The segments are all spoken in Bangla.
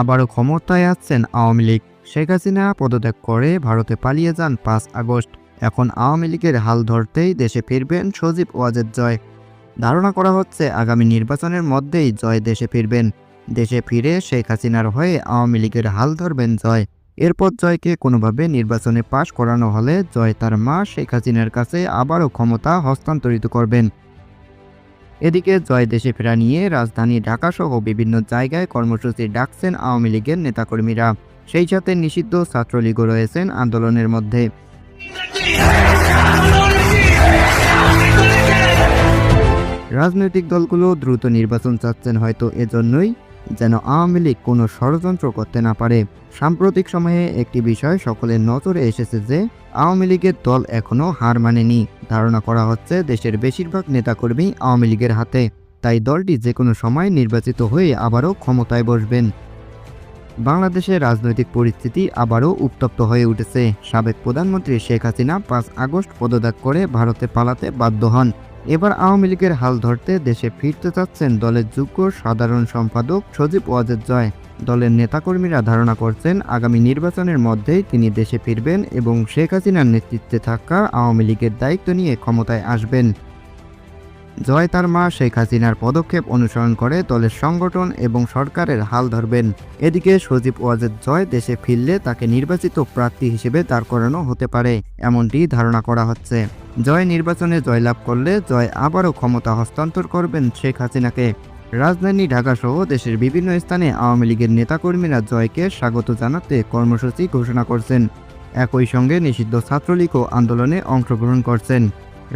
আবারও ক্ষমতায় আসছেন আওয়ামী লীগ। শেখ হাসিনা পদত্যাগ করে ভারতে পালিয়ে যান পাঁচ আগস্ট। এখন আওয়ামী লীগের হাল ধরতেই দেশে ফিরবেন সজীব ওয়াজেদ জয়। ধারণা করা হচ্ছে আগামী নির্বাচনের মধ্যেই জয় দেশে ফিরবেন। দেশে ফিরে শেখ হাসিনার হয়ে আওয়ামী লীগের হাল ধরবেন জয়। এরপর জয়কে কোনোভাবে নির্বাচনে পাশ করানো হলে জয় তার মা শেখ হাসিনার কাছে আবারও ক্ষমতা হস্তান্তরিত করবেন। এদিকে জয় দেশে ফেরা নিয়ে রাজধানী ঢাকাসহ বিভিন্ন জায়গায় কর্মসূচি ডাকছেন আওয়ামী লীগের নেতাকর্মীরা। সেই সাথে নিষিদ্ধ ছাত্রলীগও রয়েছেন আন্দোলনের মধ্যে। রাজনৈতিক দলগুলো দ্রুত নির্বাচন চাচ্ছেন হয়তো এজন্যই। যেন আওয়ামী লীগ কোনো ষড়যন্ত্র করতে না পারে। সাম্প্রতিক সময়ে একটি বিষয় সকলের নজরে এসেছে যে, আওয়ামী লীগের দল এখনও হার মানেনি। ধারণা করা হচ্ছে দেশের বেশিরভাগ নেতাকর্মী আওয়ামী লীগের হাতে। তাই দলটি যে কোনো সময় নির্বাচিত হয়ে আবারও ক্ষমতায় বসবেন। বাংলাদেশের রাজনৈতিক পরিস্থিতি আবারও উত্তপ্ত হয়ে উঠেছে। সাবেক প্রধানমন্ত্রী শেখ হাসিনা পাঁচ আগস্ট পদত্যাগ করে ভারতে পালাতে বাধ্য হন। এবার আওয়ামী লীগের হাল ধরতে দেশে ফিরতে চাচ্ছেন দলের যোগ্য সাধারণ সম্পাদক সজীব ওয়াজেদ জয়। দলের নেতাকর্মীরা ধারণা করছেন আগামী নির্বাচনের মধ্যেই তিনি দেশে ফিরবেন এবং শেখ হাসিনার নেতৃত্বে থাকা আওয়ামী লীগের দায়িত্ব নিয়ে ক্ষমতায় আসবেন। জয় তার মা শেখ হাসিনার পদক্ষেপ অনুসরণ করে দলের সংগঠন এবং সরকারের হাল ধরবেন। এদিকে সজীব ওয়াজেদ জয় দেশে ফিরলে তাকে নির্বাচিত প্রার্থী হিসেবে দাঁড় করানো হতে পারে, এমনটি ধারণা করা হচ্ছে। জয় নির্বাচনে জয়লাভ করলে জয় আবারও ক্ষমতা হস্তান্তর করবেন শেখ হাসিনাকে। রাজধানী ঢাকাসহ দেশের বিভিন্ন স্থানে আওয়ামী লীগের নেতাকর্মীরা জয়কে স্বাগত জানাতে কর্মসূচি ঘোষণা করছেন। একই সঙ্গে নিষিদ্ধ ছাত্রলীগও আন্দোলনে অংশগ্রহণ করছেন।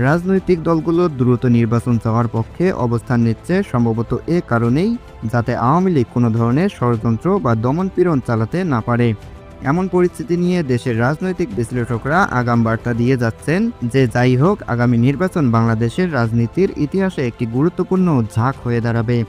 রাজনৈতিক দলগুলো দ্রুত নির্বাচন চাওয়ার পক্ষে অবস্থান নিচ্ছে, সম্ভবত এ কারণেই যাতে আওয়ামী লীগ কোনো ধরনের ষড়যন্ত্র বা দমনপীড়ন চালাতে না পারে। এমন পরিস্থিতি নিয়ে দেশের রাজনৈতিক বিশ্লেষকরা আগাম বার্তা দিয়ে যাচ্ছেন যে যাই হোক, আগামী নির্বাচন বাংলাদেশের রাজনীতির ইতিহাসে একটি গুরুত্বপূর্ণ ঝাঁক হয়ে দাঁড়াবে।